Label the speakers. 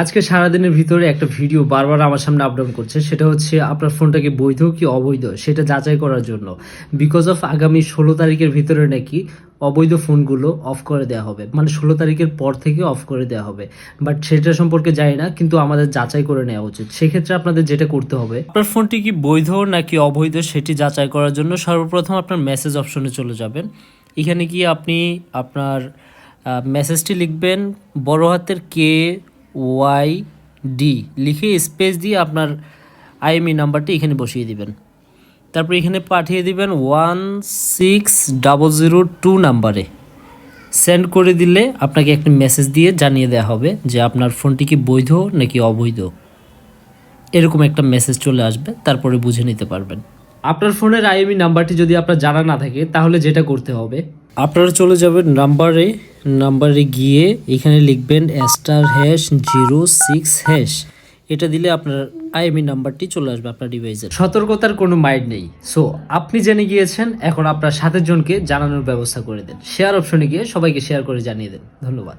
Speaker 1: আজকে সারাদিনের ভিতরে একটা ভিডিও বারবার আমার সামনে আপডাউন করছে। সেটা হচ্ছে আপনার ফোনটাকে বৈধ কি অবৈধ? সেটা যাচাই করার জন্য। বিকজ অফ আগামী ষোলো তারিখের ভিতরে নাকি অবৈধ ফোনগুলো অফ করে দেওয়া হবে। মানে ষোলো তারিখের পর থেকে অফ করে দেওয়া হবে। বাট সেটা সম্পর্কে জানি না, কিন্তু আমাদের যাচাই করে নেওয়া উচিত। সেক্ষেত্রে আপনাদের যেটা করতে হবে, আপনার ফোনটি কি বৈধ নাকি অবৈধ সেটি যাচাই করার জন্য সর্বপ্রথম আপনার মেসেজ অপশনে চলে যাবেন। এখানে গিয়ে আপনি আপনার মেসেজটি লিখবেন, বড় হাতের কে ওয়াই ডি লিখে স্পেস দিয়ে আপনার আইএমই নাম্বারটি এখানে বসিয়ে দিবেন। তারপর এখানে পাঠিয়ে দিবেন one six double zero two নাম্বারে। সেন্ড করে দিলে আপনাকে একটি মেসেজ দিয়ে জানিয়ে দেওয়া হবে যে আপনার ফোনটি কি বৈধ নাকি অবৈধ। এরকম একটা মেসেজ চলে আসবে তারপরে বুঝে নিতে পারবেন। আপনার ফোনের আইএমই নাম্বারটি যদি আপনার জানা না থাকে তাহলে যেটা করতে হবে? আপনারা চলে যাবেন নাম্বারে নাম্বারে গিয়ে এখানে লিখবেন star hash zero six hash এটা দিলে আপনার আইএমই নাম্বারটি চলে আসবে আপনার ডিভাইসে সতর্কতার কোনো মাইন্ড নেই। সো আপনি জেনে গিয়েছেন, এখন আপনার সাথে জনকে জানানোর ব্যবস্থা করে দেন। শেয়ার অপশনে গিয়ে সবাইকে শেয়ার করে জানিয়ে দেন। ধন্যবাদ।